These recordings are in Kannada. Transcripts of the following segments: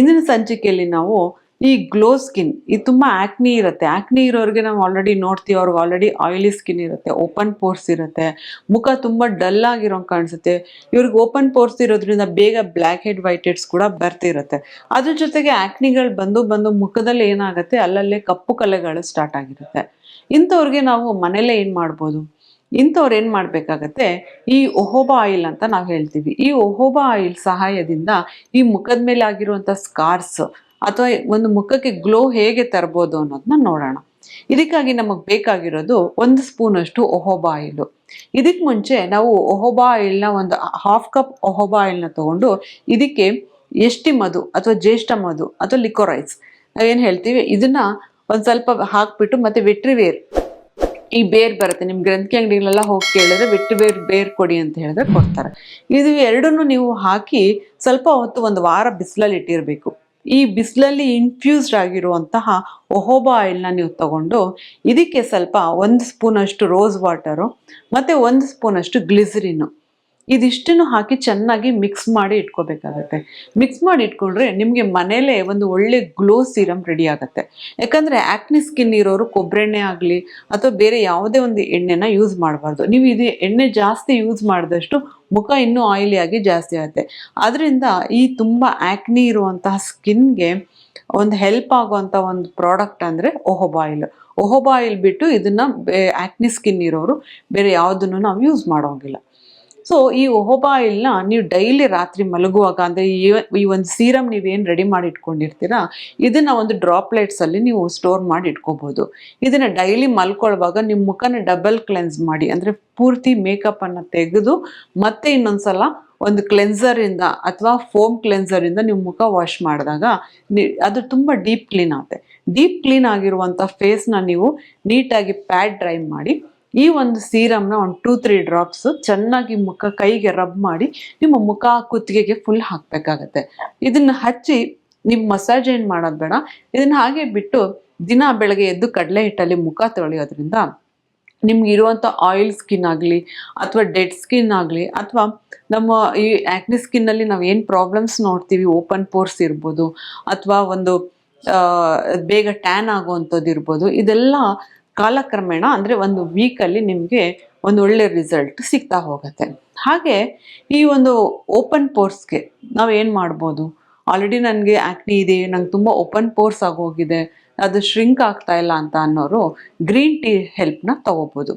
ಇಂದಿನ ಸಂಚಿಕೆಯಲ್ಲಿ ನಾವು ಈ ಗ್ಲೋ ಸ್ಕಿನ್ ಇದು ತುಂಬಾ ಆಕ್ನಿ ಇರುತ್ತೆ. ಆಕ್ನಿ ಇರೋರಿಗೆ ನಾವು ಆಲ್ರೆಡಿ ನೋಡ್ತೀವಿ, ಅವ್ರಿಗೆ ಆಲ್ರೆಡಿ ಆಯಿಲಿ ಸ್ಕಿನ್ ಇರುತ್ತೆ ಓಪನ್ ಪೋರ್ಸ್ ಇರುತ್ತೆ. ಮುಖ ತುಂಬಾ ಡಲ್ ಆಗಿರೋ ಕಾಣಿಸುತ್ತೆ. ಇವ್ರಿಗೆ ಓಪನ್ ಪೋರ್ಸ್ ಇರೋದ್ರಿಂದ ಬೇಗ ಬ್ಲ್ಯಾಕ್ ಹೆಡ್ ವೈಟ್ ಹೆಡ್ಸ್ ಕೂಡ ಬರ್ತಿರುತ್ತೆ. ಅದ್ರ ಜೊತೆಗೆ ಆಕ್ನಿಗಳು ಬಂದು ಬಂದು ಮುಖದಲ್ಲಿ ಏನಾಗುತ್ತೆ? ಅಲ್ಲಲ್ಲೇ ಕಪ್ಪು ಕಲೆಗಳು ಸ್ಟಾರ್ಟ್ ಆಗಿರುತ್ತೆ. ಇಂಥವ್ರಿಗೆ ನಾವು ಮನೇಲೆ ಏನು ಮಾಡ್ಬೋದು? ಇಂಥವ್ರು ಏನು ಮಾಡಬೇಕಾಗತ್ತೆ? ಈ ಒಹೋಬಾ ಆಯಿಲ್ ಅಂತ ನಾವು ಹೇಳ್ತೀವಿ. ಈ ಒಹೋಬಾ ಆಯಿಲ್ ಸಹಾಯದಿಂದ ಈ ಮುಖದ ಮೇಲೆ ಆಗಿರುವಂಥ ಸ್ಕಾರ್ಸ್ ಅಥವಾ ಒಂದು ಮುಖಕ್ಕೆ ಗ್ಲೋ ಹೇಗೆ ತರ್ಬೋದು ಅನ್ನೋದನ್ನ ನೋಡೋಣ. ಇದಕ್ಕಾಗಿ ನಮಗೆ ಬೇಕಾಗಿರೋದು ಒಂದು ಸ್ಪೂನ್ ಅಷ್ಟು ಒಹೋಬಾ ಆಯಿಲು. ಇದಕ್ಕೆ ಮುಂಚೆ ನಾವು ಒಹೋಬಾ ಆಯಿಲ್ನ ಒಂದು ಹಾಫ್ ಕಪ್ ಒಹೋಬಾ ಆಯಿಲ್ನ ತಗೊಂಡು ಇದಕ್ಕೆ ಎಷ್ಟಿ ಮಧು ಅಥವಾ ಜ್ಯೇಷ್ಠ ಮಧು ಅಥವಾ ಲಿಕೋರೈಸ್ ಏನು ಹೇಳ್ತೀವಿ? ಇದನ್ನ ಒಂದು ಸ್ವಲ್ಪ ಹಾಕ್ಬಿಟ್ಟು ಮತ್ತೆ ವೆಟ್ರಿವೇರ್ ಈ ಬೇರ್ ಬರುತ್ತೆ. ನಿಮ್ ಗ್ರಂಥಿ ಅಂಗಡಿಗಳೆಲ್ಲ ಹೋಗಿ ಕೇಳಿದ್ರೆ ಬಿಟ್ಟು ಬೇರ್ ಬೇರ್ ಕೊಡಿ ಅಂತ ಹೇಳಿದ್ರೆ ಕೊಡ್ತಾರೆ. ಇದು ಎರಡನ್ನೂ ನೀವು ಹಾಕಿ ಸ್ವಲ್ಪ ಹೊತ್ತು ಒಂದು ವಾರ ಬಿಸಿಲಲ್ಲಿ ಇಟ್ಟಿರಬೇಕು. ಈ ಬಿಸಿಲಲ್ಲಿ ಇನ್ಫ್ಯೂಸ್ಡ್ ಆಗಿರುವಂತಹ ಒಹೋಬಾ ಆಯಿಲ್ನ ನೀವು ತಗೊಂಡು ಇದಕ್ಕೆ ಸ್ವಲ್ಪ ಒಂದು ಸ್ಪೂನಷ್ಟು ರೋಸ್ ವಾಟರು ಮತ್ತೆ ಒಂದು ಸ್ಪೂನಷ್ಟು ಗ್ಲಿಸರಿನು ಇದಿಷ್ಟನ್ನು ಹಾಕಿ ಚೆನ್ನಾಗಿ ಮಿಕ್ಸ್ ಮಾಡಿ ಇಟ್ಕೋಬೇಕಾಗತ್ತೆ. ಮಿಕ್ಸ್ ಮಾಡಿ ಇಟ್ಕೊಂಡ್ರೆ ನಿಮಗೆ ಮನೇಲೇ ಒಂದು ಒಳ್ಳೆ ಗ್ಲೋ ಸೀರಮ್ ರೆಡಿ ಆಗುತ್ತೆ. ಯಾಕಂದರೆ ಆ್ಯಕ್ನಿ ಸ್ಕಿನ್ ಇರೋರು ಕೊಬ್ಬರೆಣ್ಣೆ ಆಗಲಿ ಅಥವಾ ಬೇರೆ ಯಾವುದೇ ಒಂದು ಎಣ್ಣೆನ ಯೂಸ್ ಮಾಡಬಾರ್ದು. ನೀವು ಇದು ಎಣ್ಣೆ ಜಾಸ್ತಿ ಯೂಸ್ ಮಾಡಿದಷ್ಟು ಮುಖ ಇನ್ನೂ ಆಯಿಲಿ ಆಗಿ ಜಾಸ್ತಿ ಆಗುತ್ತೆ. ಅದರಿಂದ ಈ ತುಂಬ ಆ್ಯಕ್ನಿ ಇರುವಂತಹ ಸ್ಕಿನ್ಗೆ ಒಂದು ಹೆಲ್ಪ್ ಆಗುವಂಥ ಒಂದು ಪ್ರಾಡಕ್ಟ್ ಅಂದರೆ ಓಹೋಬಾಯಿಲ್ ಓಹೋಬಾಯಿಲ್ ಬಿಟ್ಟು ಇದನ್ನು ಆ್ಯಕ್ನಿ ಸ್ಕಿನ್ ಇರೋರು ಬೇರೆ ಯಾವುದನ್ನು ನಾವು ಯೂಸ್ ಮಾಡೋಂಗಿಲ್ಲ. ಸೊ ಈ ಒಹೋಬಾ ಆಯಿಲ್ನ ನೀವು ಡೈಲಿ ರಾತ್ರಿ ಮಲಗುವಾಗ ಅಂದರೆ ಈ ಒಂದು ಸೀರಮ್ ನೀವೇನು ರೆಡಿ ಮಾಡಿ ಇಟ್ಕೊಂಡಿರ್ತೀರಾ, ಇದನ್ನು ಒಂದು ಡ್ರಾಪ್ಲೆಟ್ಸಲ್ಲಿ ನೀವು ಸ್ಟೋರ್ ಮಾಡಿ ಇಟ್ಕೋಬೋದು. ಇದನ್ನು ಡೈಲಿ ಮಲ್ಕೊಳ್ಳುವಾಗ ನಿಮ್ಮ ಮುಖನ ಡಬಲ್ ಕ್ಲೆನ್ಸ್ ಮಾಡಿ, ಅಂದರೆ ಪೂರ್ತಿ ಮೇಕಪ್ಪನ್ನು ತೆಗೆದು ಮತ್ತೆ ಇನ್ನೊಂದ್ಸಲ ಒಂದು ಕ್ಲೆನ್ಸರಿಂದ ಅಥವಾ ಫೋಮ್ ಕ್ಲೆನ್ಸರಿಂದ ನೀವು ಮುಖ ವಾಶ್ ಮಾಡಿದಾಗ ಅದು ತುಂಬ ಡೀಪ್ ಕ್ಲೀನ್ ಆಗುತ್ತೆ. ಡೀಪ್ ಕ್ಲೀನ್ ಆಗಿರುವಂಥ ಫೇಸ್ನ ನೀವು ನೀಟಾಗಿ ಪ್ಯಾಡ್ ಡ್ರೈ ಮಾಡಿ ಈ ಒಂದು ಸೀರಮ್ನ ಒಂದು ಟೂ ತ್ರೀ ಡ್ರಾಪ್ಸ್ ಚೆನ್ನಾಗಿ ಮುಖ ಕೈಗೆ ರಬ್ ಮಾಡಿ ನಿಮ್ಮ ಮುಖ ಕುತ್ತಿಗೆಗೆ ಫುಲ್ ಹಾಕ್ಬೇಕಾಗತ್ತೆ. ಇದನ್ನ ಹಚ್ಚಿ ನಿಮ್ ಮಸಾಜ್ ಏನು ಮಾಡೋದು ಬೇಡ, ಇದನ್ನ ಹಾಗೆ ಬಿಟ್ಟು ದಿನ ಬೆಳಗ್ಗೆ ಎದ್ದು ಕಡಲೆ ಹಿಟ್ಟಲ್ಲಿ ಮುಖ ತೊಳೆಯೋದ್ರಿಂದ ನಿಮ್ಗೆ ಇರುವಂಥ ಆಯಿಲ್ ಸ್ಕಿನ್ ಆಗಲಿ ಅಥವಾ ಡೆಡ್ ಸ್ಕಿನ್ ಆಗಲಿ ಅಥವಾ ನಮ್ಮ ಈ ಆ್ಯಕ್ನಿ ಸ್ಕಿನ್ನಲ್ಲಿ ನಾವು ಏನು ಪ್ರಾಬ್ಲಮ್ಸ್ ನೋಡ್ತೀವಿ ಓಪನ್ ಪೋರ್ಸ್ ಇರ್ಬೋದು ಅಥವಾ ಒಂದು ಬೇಗ ಟ್ಯಾನ್ ಆಗುವಂಥದ್ದು ಇರ್ಬೋದು, ಇದೆಲ್ಲ ಕಾಲಕ್ರಮೇಣ ಅಂದರೆ ಒಂದು ವೀಕಲ್ಲಿ ನಿಮಗೆ ಒಂದು ಒಳ್ಳೆ ರಿಸಲ್ಟ್ ಸಿಗ್ತಾ ಹೋಗುತ್ತೆ. ಹಾಗೆ ಈ ಒಂದು ಓಪನ್ ಪೋರ್ಸ್ಗೆ ನಾವು ಏನು ಮಾಡ್ಬೋದು? ಆಲ್ರೆಡಿ ನನಗೆ ಆ್ಯಕ್ನಿ ಇದೆ, ನಂಗೆ ತುಂಬ ಓಪನ್ ಪೋರ್ಸ್ ಆಗೋಗಿದೆ ಅದು ಶ್ರಿಂಕ್ ಆಗ್ತಾ ಇಲ್ಲ ಅಂತ ಅನ್ನೋರು ಗ್ರೀನ್ ಟೀ ಹೆಲ್ಪ್ನ ತೊಗೋಬೋದು.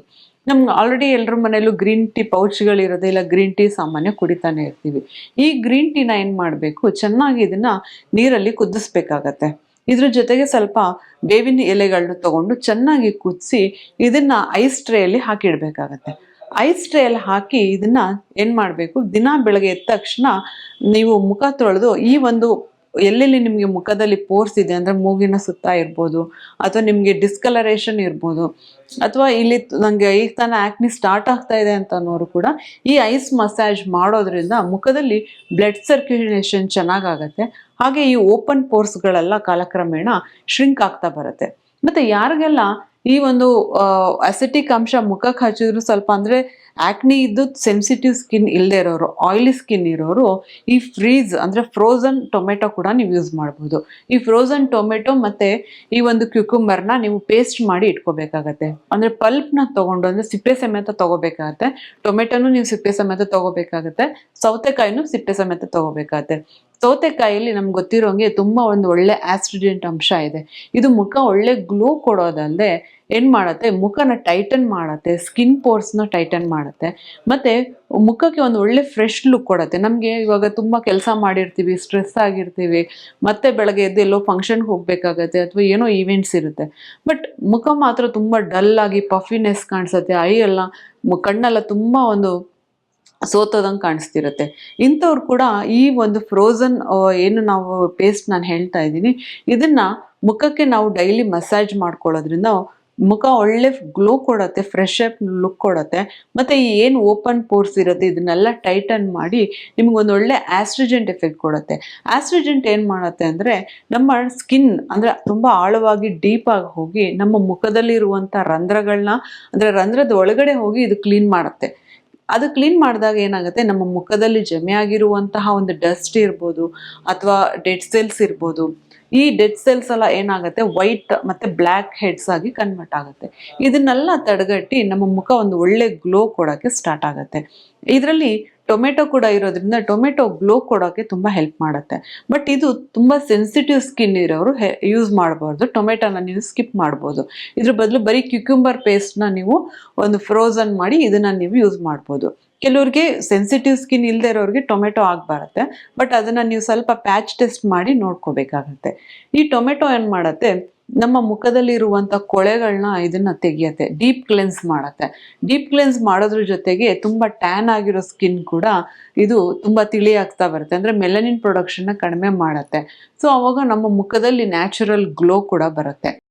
ನಮ್ಗೆ ಆಲ್ರೆಡಿ ಎಲ್ಲರ ಮನೆಯಲ್ಲೂ ಗ್ರೀನ್ ಟೀ ಪೌಚ್ಗಳಿರೋದೇ ಇಲ್ಲ ಗ್ರೀನ್ ಟೀ ಸಾಮಾನ್ಯ ಕುಡಿತಾನೆ ಇರ್ತೀವಿ. ಈ ಗ್ರೀನ್ ಟೀನ ಏನು ಮಾಡಬೇಕು? ಚೆನ್ನಾಗಿ ಇದನ್ನು ನೀರಲ್ಲಿ ಕುದಿಸ್ಬೇಕಾಗತ್ತೆ. ಇದ್ರ ಜೊತೆಗೆ ಸ್ವಲ್ಪ ಬೇವಿನ ಎಲೆಗಳನ್ನ ತಗೊಂಡು ಚೆನ್ನಾಗಿ ಕುದಿಸಿ ಇದನ್ನ ಐಸ್ ಟ್ರೇಯಲ್ಲಿ ಹಾಕಿಡ್ಬೇಕಾಗತ್ತೆ. ಐಸ್ ಟ್ರೇಯಲ್ಲಿ ಹಾಕಿ ಇದನ್ನ ಏನ್ ಮಾಡಬೇಕು? ದಿನ ಬೆಳಗ್ಗೆ ಎದ್ದ ತಕ್ಷಣ ನೀವು ಮುಖ ತೊಳೆದು ಈ ಒಂದು ಎಲ್ಲೆಲ್ಲಿ ನಿಮಗೆ ಮುಖದಲ್ಲಿ ಪೋರ್ಸ್ ಇದೆ ಅಂದ್ರೆ ಮೂಗಿನ ಸುತ್ತ ಇರ್ಬೋದು, ಅಥವಾ ನಿಮಗೆ ಡಿಸ್ಕಲರೇಷನ್ ಇರ್ಬೋದು, ಅಥವಾ ಇಲ್ಲಿ ನನಗೆ ಈಗ ತಾನೇ ಆ್ಯಕ್ನಿ ಸ್ಟಾರ್ಟ್ ಆಗ್ತಾ ಇದೆ ಅಂತ ಅನ್ನೋರು ಕೂಡ ಈ ಐಸ್ ಮಸಾಜ್ ಮಾಡೋದ್ರಿಂದ ಮುಖದಲ್ಲಿ ಬ್ಲಡ್ ಸರ್ಕ್ಯುಲೇಷನ್ ಚೆನ್ನಾಗಾಗತ್ತೆ. ಹಾಗೆ ಈ ಓಪನ್ ಪೋರ್ಸ್ಗಳೆಲ್ಲ ಕಾಲಕ್ರಮೇಣ ಶ್ರಿಂಕ್ ಆಗ್ತಾ ಬರುತ್ತೆ. ಮತ್ತೆ ಯಾರಿಗೆಲ್ಲ ಈ ಒಂದು ಅಸಿಟಿಕ್ ಅಂಶ ಮುಖಕ್ಕೆ ಹಚ್ಚಿದ್ರು ಸ್ವಲ್ಪ ಅಂದ್ರೆ ಆಕ್ನಿ ಇದ್ದು ಸೆನ್ಸಿಟಿವ್ ಸ್ಕಿನ್ ಇಲ್ಲದೆ ಇರೋರು ಆಯಿಲಿ ಸ್ಕಿನ್ ಇರೋರು, ಈ ಫ್ರೀಜ್ ಅಂದರೆ ಫ್ರೋಸನ್ ಟೊಮೆಟೊ ಕೂಡ ನೀವು ಯೂಸ್ ಮಾಡ್ಬೋದು. ಈ ಫ್ರೋಸನ್ ಟೊಮೆಟೊ ಮತ್ತು ಈ ಒಂದು ಕ್ಯುಕುಂಬರ್ನ ನೀವು ಪೇಸ್ಟ್ ಮಾಡಿ ಇಟ್ಕೋಬೇಕಾಗತ್ತೆ. ಅಂದರೆ ಪಲ್ಪ್ನ ತೊಗೊಂಡು ಅಂದರೆ ಸಿಪ್ಪೆ ಸಮೇತ ತೊಗೋಬೇಕಾಗತ್ತೆ. ಟೊಮೆಟೊನೂ ನೀವು ಸಿಪ್ಪೆ ಸಮೇತ ತೊಗೋಬೇಕಾಗತ್ತೆ. ಸೌತೆಕಾಯಿನೂ ಸಿಪ್ಪೆ ಸಮೇತ ತೊಗೋಬೇಕಾಗತ್ತೆ. ಸೌತೆಕಾಯಿಯಲ್ಲಿ ನಮ್ಗೆ ಗೊತ್ತಿರೋಂಗೆ ತುಂಬ ಒಂದು ಒಳ್ಳೆ ಆಸ್ಟ್ರಿಡೆಂಟ್ ಅಂಶ ಇದೆ. ಇದು ಮುಖ ಒಳ್ಳೆ ಗ್ಲೋ ಕೊಡೋದಲ್ಲದೆ ಏನ್ ಮಾಡತ್ತೆ? ಮುಖನ ಟೈಟನ್ ಮಾಡತ್ತೆ ಸ್ಕಿನ್ ಪೋರ್ಸ್ನ ಟೈಟನ್ ಮಾಡುತ್ತೆ. ಮತ್ತೆ ಮುಖಕ್ಕೆ ಒಂದು ಒಳ್ಳೆ ಫ್ರೆಶ್ ಲುಕ್ ಕೊಡುತ್ತೆ. ನಮಗೆ ಇವಾಗ ತುಂಬಾ ಕೆಲಸ ಮಾಡಿರ್ತೀವಿ ಸ್ಟ್ರೆಸ್ ಆಗಿರ್ತೀವಿ. ಮತ್ತೆ ಬೆಳಗ್ಗೆ ಎದ್ದು ಎಲ್ಲೋ ಫಂಕ್ಷನ್ಗೆ ಹೋಗ್ಬೇಕಾಗತ್ತೆ ಅಥವಾ ಏನೋ ಈವೆಂಟ್ಸ್ ಇರುತ್ತೆ. ಬಟ್ ಮುಖ ಮಾತ್ರ ತುಂಬಾ ಡಲ್ ಆಗಿ ಪಫಿನೆಸ್ ಕಾಣಿಸುತ್ತೆ. ಐ ಎಲ್ಲ ಕಣ್ಣೆಲ್ಲ ತುಂಬಾ ಒಂದು ಸೋತೋದಂಗೆ ಕಾಣಿಸ್ತಿರುತ್ತೆ. ಇಂಥವ್ರು ಕೂಡ ಈ ಒಂದು ಫ್ರೋಸನ್ ಏನು ನಾವು ಪೇಸ್ಟ್ ನಾನು ಹೇಳ್ತಾ ಇದ್ದೀನಿ, ಇದನ್ನ ಮುಖಕ್ಕೆ ನಾವು ಡೈಲಿ ಮಸಾಜ್ ಮಾಡ್ಕೊಳ್ಳೋದ್ರಿಂದ ಮುಖ ಒಳ್ಳೆ ಗ್ಲೋ ಕೊಡುತ್ತೆ ಫ್ರೆಶ್ ಅಪ್ ಲುಕ್ ಕೊಡುತ್ತೆ. ಮತ್ತೆ ಈ ಏನು ಓಪನ್ ಪೋರ್ಸ್ ಇರುತ್ತೆ, ಇದನ್ನೆಲ್ಲ ಟೈಟನ್ ಮಾಡಿ ನಿಮ್ಗೆ ಒಂದು ಒಳ್ಳೆ ಆಸ್ಟ್ರಿಜೆಂಟ್ ಎಫೆಕ್ಟ್ ಕೊಡುತ್ತೆ. ಆಸ್ಟ್ರಿಜೆಂಟ್ ಏನು ಮಾಡುತ್ತೆ ಅಂದರೆ ನಮ್ಮ ಸ್ಕಿನ್ ಅಂದರೆ ತುಂಬ ಆಳವಾಗಿ ಡೀಪ್ ಆಗಿ ಹೋಗಿ ನಮ್ಮ ಮುಖದಲ್ಲಿರುವಂಥ ರಂಧ್ರಗಳನ್ನ ಅಂದರೆ ರಂಧ್ರದ ಒಳಗಡೆ ಹೋಗಿ ಇದು ಕ್ಲೀನ್ ಮಾಡುತ್ತೆ. ಅದು ಕ್ಲೀನ್ ಮಾಡಿದಾಗ ಏನಾಗುತ್ತೆ, ನಮ್ಮ ಮುಖದಲ್ಲಿ ಜಮೆ ಆಗಿರುವಂತಹ ಒಂದು ಡಸ್ಟ್ ಇರ್ಬೋದು, ಅಥವಾ ಡೆಡ್ ಸೆಲ್ಸ್ ಇರ್ಬೋದು ಈ ಡೆಡ್ ಸೆಲ್ಸ್ ಎಲ್ಲ ಏನಾಗುತ್ತೆ? ವೈಟ್ ಮತ್ತೆ ಬ್ಲ್ಯಾಕ್ ಹೆಡ್ಸ್ ಆಗಿ ಕನ್ವರ್ಟ್ ಆಗುತ್ತೆ. ಇದನ್ನೆಲ್ಲ ತಡೆಗಟ್ಟಿ ನಮ್ಮ ಮುಖ ಒಂದು ಒಳ್ಳೆ ಗ್ಲೋ ಕೊಡೋಕ್ಕೆ ಸ್ಟಾರ್ಟ್ ಆಗುತ್ತೆ. ಇದರಲ್ಲಿ ಟೊಮೆಟೊ ಕೂಡ ಇರೋದ್ರಿಂದ ಟೊಮೆಟೊ ಗ್ಲೋ ಕೊಡೋಕ್ಕೆ ತುಂಬ ಹೆಲ್ಪ್ ಮಾಡುತ್ತೆ. ಬಟ್ ಇದು ತುಂಬ ಸೆನ್ಸಿಟಿವ್ ಸ್ಕಿನ್ ಇರೋರು ಯೂಸ್ ಮಾಡಬಾರ್ದು. ಟೊಮೆಟೊನ ನೀವು ಸ್ಕಿಪ್ ಮಾಡ್ಬೋದು. ಇದ್ರ ಬದಲು ಬರೀ ಕ್ಯುಕ್ಯುಂಬರ್ ಪೇಸ್ಟ್ನ ನೀವು ಒಂದು ಫ್ರೋಝನ್ ಮಾಡಿ ಇದನ್ನು ನೀವು ಯೂಸ್ ಮಾಡ್ಬೋದು. ಕೆಲವ್ರಿಗೆ ಸೆನ್ಸಿಟಿವ್ ಸ್ಕಿನ್ ಇಲ್ಲದೆ ಇರೋರಿಗೆ ಟೊಮೆಟೊ ಆಗಬಾರತ್ತೆ. ಬಟ್ ಅದನ್ನು ನೀವು ಸ್ವಲ್ಪ ಪ್ಯಾಚ್ ಟೆಸ್ಟ್ ಮಾಡಿ ನೋಡ್ಕೋಬೇಕಾಗತ್ತೆ. ಈ ಟೊಮೆಟೊ ಏನು ಮಾಡುತ್ತೆ? ನಮ್ಮ ಮುಖದಲ್ಲಿರುವಂಥ ಕೊಳೆಗಳನ್ನ ಇದನ್ನು ತೆಗಿಯತ್ತೆ. ಡೀಪ್ ಕ್ಲೆನ್ಸ್ ಮಾಡುತ್ತೆ. ಡೀಪ್ ಕ್ಲೆನ್ಸ್ ಮಾಡೋದ್ರ ಜೊತೆಗೆ ತುಂಬ ಟ್ಯಾನ್ ಆಗಿರೋ ಸ್ಕಿನ್ ಕೂಡ ಇದು ತುಂಬ ತಿಳಿ ಆಗ್ತಾ ಬರುತ್ತೆ. ಅಂದರೆ ಮೆಲನಿನ್ ಪ್ರೊಡಕ್ಷನ್ನ ಕಡಿಮೆ ಮಾಡುತ್ತೆ. ಸೊ ಅವಾಗ ನಮ್ಮ ಮುಖದಲ್ಲಿ ನ್ಯಾಚುರಲ್ ಗ್ಲೋ ಕೂಡ ಬರುತ್ತೆ.